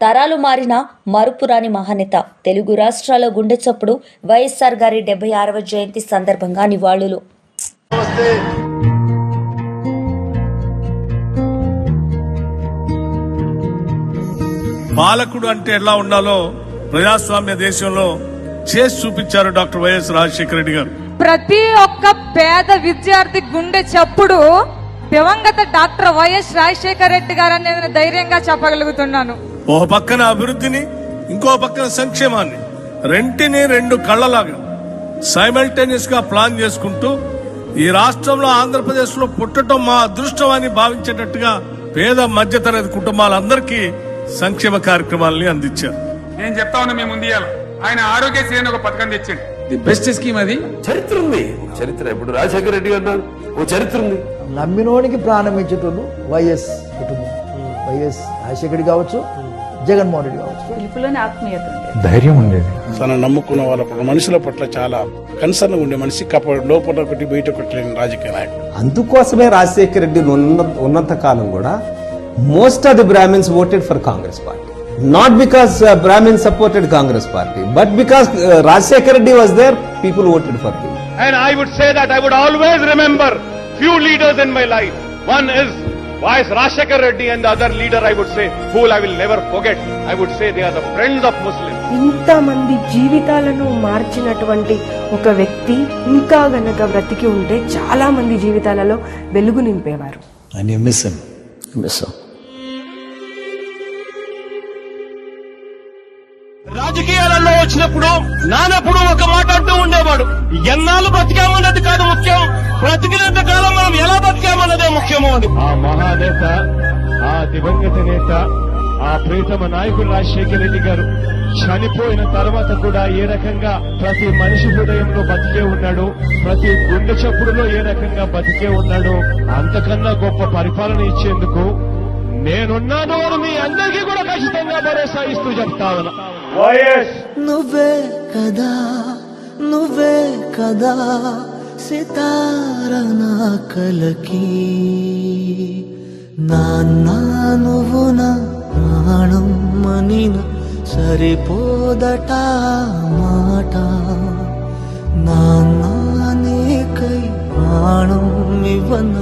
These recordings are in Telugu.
తరాలు మారిన మరుపురాని మహానేత. తెలుగు రాష్ట్రాల గుండె చప్పుడు వైఎస్ఆర్ గారి డెబ్బై ఆరవ జయంతి సందర్భంగా నివాళులు. పాలకుడు అంటే ఎలా ఉండాలో ప్రజాస్వామ్య దేశంలో చేసి చూపించారు డాక్టర్ వైఎస్ రాజశేఖర రెడ్డి గారు. ప్రతి ఒక్క పేద విద్యార్థి గుండె చప్పుడు దివంగత డాక్టర్ వైఎస్ రాజశేఖర రెడ్డి గారని నేను ధైర్యంగా చెప్పగలుగుతున్నాను. ఓ పక్కన అభివృద్ధిని ఇంకో పక్కన సంక్షేమాన్ని. రెంటిని రెండు కళ్ళలాగా సైమల్టేనియస్గా ప్లాన్ చేసుకుంటూ ఈ రాష్ట్రంలో ఆంధ్రప్రదేశ్లో పుట్టడం మా అదృష్టం అని భావించేటట్టుగా పేద మధ్యతరగతి కుటుంబాలందరికీ సంక్షేమ కార్యక్రమాలని అందించారు. నేను చెప్తా ఉన్నా మేము ముందు ఆయన ఆరోగ్యశ్రీ అని ఒక పథకం తెచ్చిండు. ది బెస్ట్ స్కీమ్ అది. చరిత్ర ఉంది. చరిత్ర ఇప్పుడు రాజశేఖర రెడ్డి గారు ఉన్నారు. ఓ చరిత్ర ఉంది. నమ్మినోనికి ప్రాణం ఇచ్చేటోళ్ళు వైఎస్ కుటుంబం. వైఎస్ రాజశేఖర్ కావచ్చు జగన్మోహన్ రెడ్డి కావచ్చు ధైర్యం ఉండేది. తన నమ్ముకున్న వాళ్ళ మనుషుల పట్ల చాలా కన్సర్న్ ఉండే మనిషి లోపల ఒకటి బయట ఒకటి లేని రాజకీయ నాయకుడు. అందుకోసమే రాజశేఖర రెడ్డి ఉన్న ఉన్నంత కాలం కూడా most of the Brahmins voted for Congress party not because Brahmins supported Congress party but because Rajasekhara Reddy was there people voted for him And I would say that I would always remember few leaders in my life. One is Y S Rajasekhar Reddy and other leader I would say whom I will never forget I would say they are the friends of Muslim ఇంత మంది జీవితాలను మార్చినటువంటి ఒక వ్యక్తి ఇంకా గనక బ్రతికి ఉంటే చాలా మంది జీవితాలలో వెలుగు నింపేవారు. I miss him miss him రాజకీయాలలో వచ్చినప్పుడు నానప్పుడు ఒక మాట అంటూ ఉండేవాడు ఎన్నాళ్ళు బతికామన్నది కాదు ముఖ్యం. బ్రతికినంత కాలం మనం ఎలా బతికామన్నదే ముఖ్యము అని ఆ మహానేత ఆ దివంగత నేత ఆ ప్రీతమ నాయకుడు రాజశేఖర రెడ్డి గారు చనిపోయిన తర్వాత కూడా ఏ రకంగా ప్రతి మనిషి హృదయంలో బతికే ఉన్నాడు ప్రతి గుండె చప్పుడులో ఏ రకంగా బతికే ఉన్నాడు అంతకన్నా గొప్ప పరిపాలన ఇచ్చేందుకు నేనున్నాను అని మీ అందరికీ కూడా ఖచ్చితంగా భరోసా ఇస్తూ చెప్తా ఉన్నా. నువ్వే కదా నువ్వే కదా సితార నా కలకి. నాన్న నువ్వు నా ప్రాణం మనిన సరిపోదట మాట. నాన్న నీకై ప్రాణం ఇవ్వన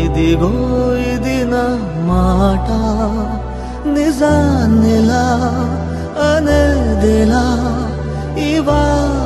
ఇదిగో ఇది నా మాట. నిజాన్నిలా anı dela iva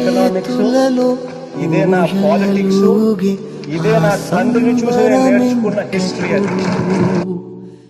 ఎకనామిక్స్ ఇదే నా పాలిటిక్స్ ఇదే నా తండ్రిని చూసి నేర్చుకున్న హిస్టరీ అది.